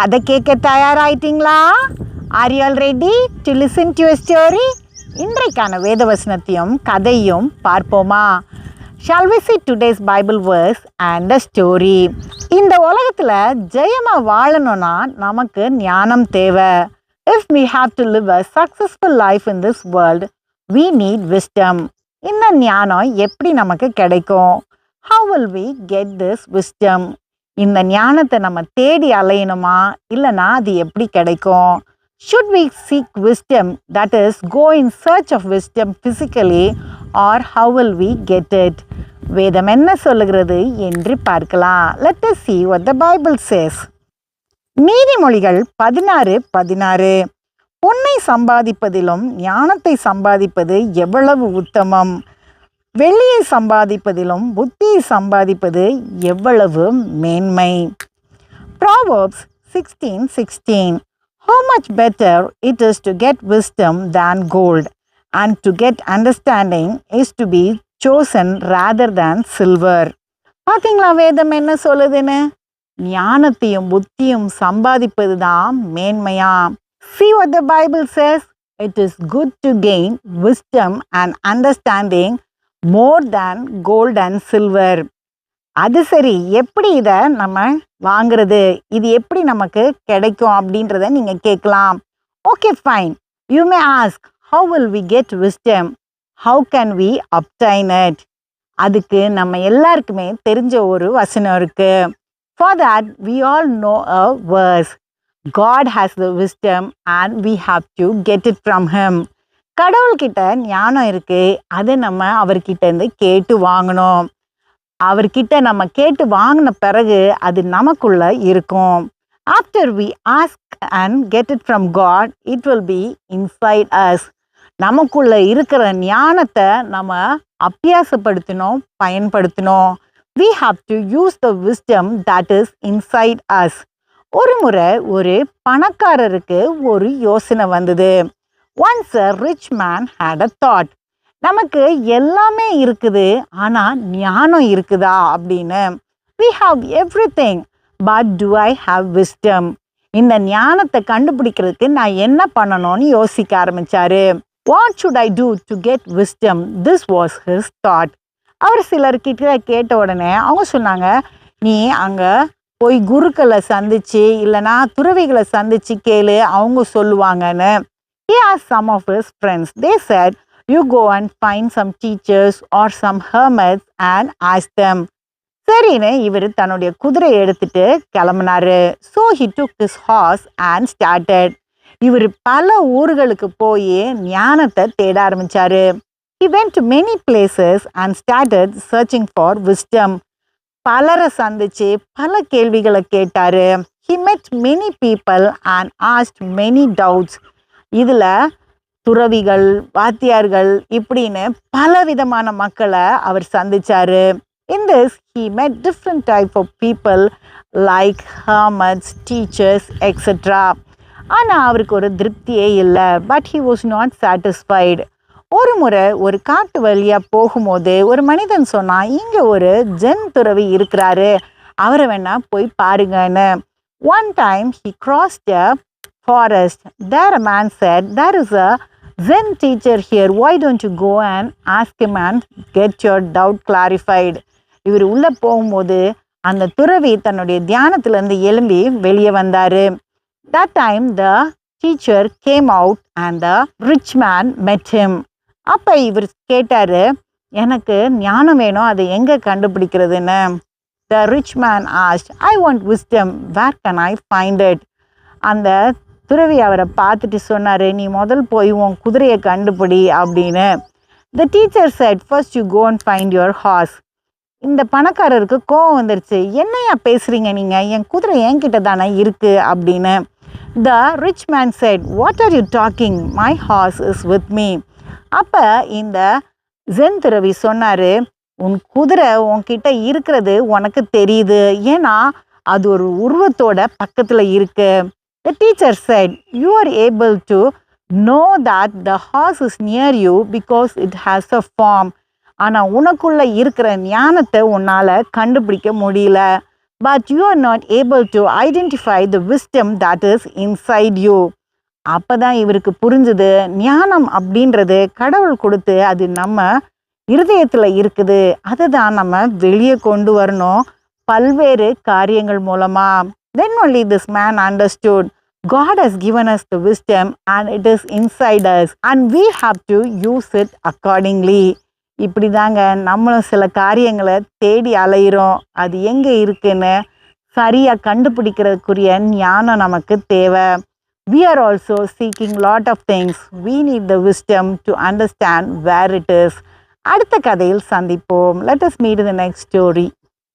கதை கேட்க தயாராயிட்டீங்களா? Are you all ready to listen to story இன்றைக்கான வேதவசனத்தையும் கதையும் பார்ப்போமா? Shall we see today's Bible verse and a story இந்த உலகத்தில் ஜெயமாக வாழணும்னா நமக்கு ஞானம் தேவை. If we have to live a successful life in this world we need wisdom இந்த ஞானம் எப்படி நமக்கு கிடைக்கும்? How will we get this wisdom இந்த ஞானத்தை நம்ம தேடி அலையணுமா? இல்லைனா அது எப்படி கிடைக்கும்? Should we seek wisdom that is go in search of wisdom physically or how will we get it வேதம் என்ன சொல்லுகிறது என்று பார்க்கலாம். Let us see what the Bible says நீதிமொழிகள் பதினாறு பதினாறு. பொன்னை சம்பாதிப்பதிலும் ஞானத்தை சம்பாதிப்பது எவ்வளவு உத்தமம்? வெள்ளியை சம்பாதிப்பதிலும் புத்தியை சம்பாதிப்பது எவ்வளவு மேன்மை proverbs sixteen sixteen how much better it is to get wisdom than gold and to get understanding is to be chosen rather than silver பார்த்தீங்களா வேதம் என்ன சொல்லுதுன்னு ஞானத்தையும் புத்தியும் சம்பாதிப்பது தான் மேன்மையா see what the Bible says it is good to gain wisdom and understanding more than gold and silver அது சரி எப்படி இதை நம்ம வாங்குறது? இது எப்படி நமக்கு கிடைக்கும் அப்படின்றத நீங்கள் கேட்கலாம். Okay fine you may ask how will we get wisdom how can we obtain it அதுக்கு நம்ம எல்லாருக்குமே தெரிஞ்ச ஒரு வசனம் இருக்கு. For that we all know a verse God has the wisdom and we have to get it from him கடவுள்கிட்ட ஞானம் இருக்கு. அதை நம்ம அவர்கிட்ட இருந்து கேட்டு வாங்கணும். அவர்கிட்ட நம்ம கேட்டு வாங்கின பிறகு அது நமக்குள்ள இருக்கும். After we ask and get it from God it will be inside us நமக்குள்ள இருக்கிற ஞானத்தை நம்ம அபியாசப்படுத்தணும் பயன்படுத்தணும் we have to use the wisdom that is inside us ஒரு முறை ஒரு பணக்காரருக்கு ஒரு யோசனை வந்தது. Once a rich man had a thought நமக்கு எல்லாமே இருக்குது ஆனால் ஞானம் இருக்குதா? அப்படின்னு. We have everything but do I have wisdom இந்த ஞானத்தை கண்டுபிடிக்கிறதுக்கு நான் என்ன பண்ணணும்னு யோசிக்க ஆரம்பிச்சாரு. What should I do to get wisdom this was his thought அவர் சிலர்கிட்ட கேட்ட உடனே அவங்க சொன்னாங்க நீ அங்கே போய் குருக்களை சந்திச்சு இல்லைனா துறவிகளை சந்திச்சு கேளு அவங்க சொல்லுவாங்கன்னு. he asked some of his friends they said you go and find some teachers or some hermits and ask them சரின்னு இவர் தன்னுடைய குதிரையை எடுத்துட்டு கிளம்புனாரு so he took his horse and started இவர் பல ஊர்களுக்கு போய் ஞானத்தை தேட ஆரம்பிச்சாரு he went to many places and started searching for wisdom பலரை சந்திச்சு பல கேள்விகளை கேட்டாரு he met many people and asked many doubts இதில் துறவிகள் வாத்தியார்கள் இப்படின்னு பல விதமான மக்களை அவர் சந்திச்சாரு. In this he met different type of people like hermits teachers etcetera ஆனால் அவருக்கு ஒரு திருப்தியே இல்லை. But he was not satisfied ஒரு முறை ஒரு காட்டு வழியாக போகும்போது ஒரு மனிதன் சொன்னான் இங்கே ஒரு ஜென் துறவி இருக்கிறாரு. அவரை வேணால் போய் பாருங்கன்னு. One time he cross the forest. There a man said, There is a Zen teacher here. Why don't you go and ask him and get your doubt clarified? இவர் உள்ளே போகும்போது அந்த துறவி தன்னுடைய தியானத்திலேருந்து எழும்பி வெளியே வந்தார் that time the teacher came out and the rich man met him அப்போ இவர் கேட்டார் எனக்கு ஞானம் வேணும் அதை எங்கே கண்டுபிடிக்கிறதுன்னு the rich man asked I want wisdom where can I find it அந்த துறவி அவரை பார்த்துட்டு சொன்னார் நீ முதல் போய் உன் குதிரையை கண்டுபிடி அப்படின்னு. The teacher said first you go and find your horse இந்த பணக்காரருக்கு கோவம் வந்துருச்சு. என்னையா பேசுகிறீங்க நீங்கள் என் குதிரை என்கிட்ட தானே இருக்குது அப்படின்னு. The rich man said what are you talking my horse is with me அப்போ இந்த ஜென் துறவி சொன்னார் உன் குதிரை உன்கிட்ட இருக்கிறது உனக்கு தெரியுது. ஏன்னா அது ஒரு உருவத்தோட பக்கத்தில் இருக்குது the teacher said, you are able to know that the horse is near you because it has a form ஆனால் உனக்குள்ள இருக்கிற ஞானத்தை உன்னால் கண்டுபிடிக்க முடியல. But you are not able to identify the wisdom that is inside you அப்போ தான் இவருக்கு புரிஞ்சுது ஞானம் அப்படின்றது கடவுள் கொடுத்து அது நம்ம இருதயத்தில் இருக்குது. அதை தான் நம்ம வெளியே கொண்டு வரணும். பல்வேறு காரியங்கள் மூலமாக then only this man understood God has given us the wisdom and it is inside us and we have to use it accordingly இப்படி தாங்க நம்மளும் சில காரியங்களை தேடி அலையிறோம் அது எங்கே இருக்குன்னு சரியாக கண்டுபிடிக்கிறதுக்குரிய ஞானம் நமக்கு தேவை we are also seeking lot of things we need the wisdom to understand where it is அடுத்த கதையில் சந்திப்போம் let us meet in the next story